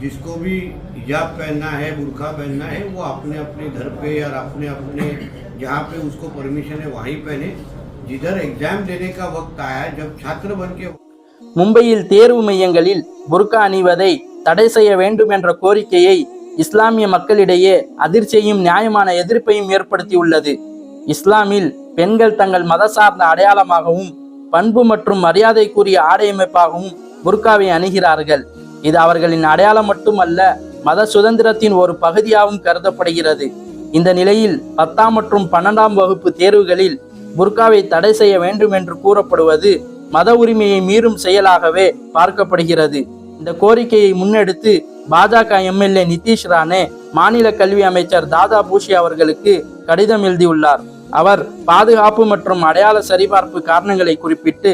जिसको भी हिजाब पहनना है बुरखा पहनना है वो अपने अपने घर पे या अपने अपने जहाँ पे उसको परमिशन है वहीं पहने जिधर एग्जाम देने का वक्त आया जब छात्र बन के மும்பையில் தேர்வு மையங்களில் புர்கா அணிவதை தடை செய்ய வேண்டும் என்ற கோரிக்கையை இஸ்லாமிய மக்களிடையே அதிர்ச்சியையும் நியாயமான எதிர்ப்பையும் ஏற்படுத்தியுள்ளது இஸ்லாமில் பெண்கள் தங்கள் மத சார்ந்த அடையாளமாகவும் பண்பு மற்றும் மரியாதைக்குரிய ஆடையமைப்பாகவும் புர்காவை அணுகிறார்கள் இது அவர்களின் அடையாளம் மட்டுமல்ல மத சுதந்திரத்தின் ஒரு பகுதியாகவும் கருதப்படுகிறது. இந்த நிலையில் பத்தாம் மற்றும் பன்னெண்டாம் வகுப்பு தேர்வுகளில் புர்காவை தடை செய்ய வேண்டும் என்று கூறப்படுவது மத உரிமையை மீறும் செயலாகவே பார்க்கப்படுகிறது. இந்த கோரிக்கையை முன்னெடுத்து பாஜக எம்எல்ஏ நிதிஷ் ரானே மாநில கல்வி அமைச்சர் தாதா பூஷி அவர்களுக்கு கடிதம் எழுதியுள்ளார். அவர் பாதுகாப்பு மற்றும் அடையாள சரிபார்ப்பு காரணங்களை குறிப்பிட்டு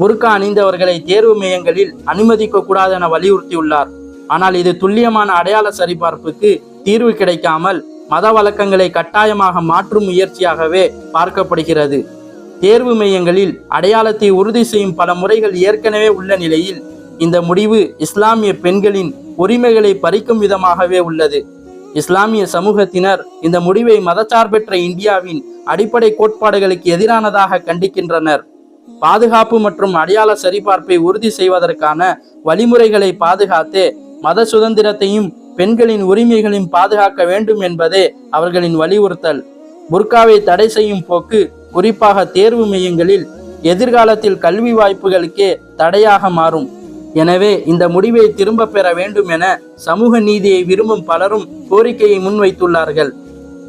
புர்கா அணிந்தவர்களை தேர்வு மையங்களில் அனுமதிக்க கூடாது என வலியுறுத்தியுள்ளார். ஆனால் இது துல்லியமான அடையாள சரிபார்ப்புக்கு தீர்வு கிடைக்காமல் மத வழக்கங்களை கட்டாயமாக மாற்றும் முயற்சியாகவே பார்க்கப்படுகிறது. தேர்வு மையங்களில் அடையாளத்தை உறுதி செய்யும் பல முறைகள் ஏற்கனவே உள்ள நிலையில் இந்த முடிவு இஸ்லாமிய பெண்களின் உரிமைகளை பறிக்கும் விதமாகவே உள்ளது. இஸ்லாமிய சமூகத்தினர் இந்த முடிவை மதச்சார்பற்ற இந்தியாவின் அடிப்படை கோட்பாடுகளுக்கு எதிரானதாக கண்டிக்கின்றனர். பாதுகாப்பு மற்றும் அடையாள சரிபார்ப்பை உறுதி செய்வதற்கான வழிமுறைகளை பாதுகாத்து மத சுதந்திரத்தையும் பெண்களின் உரிமைகளையும் பாதுகாக்க வேண்டும் என்பதே அவர்களின் வலியுறுத்தல். புர்காவை தடை செய்யும் போக்கு குறிப்பாக தேர்வு மையங்களில் எதிர்காலத்தில் கல்வி வாய்ப்புகளுக்கே தடையாக மாறும். எனவே இந்த முடிவை திரும்ப பெற வேண்டும் என சமூக நீதியை விரும்பும் பலரும் கோரிக்கையை முன்வைத்துள்ளார்கள்.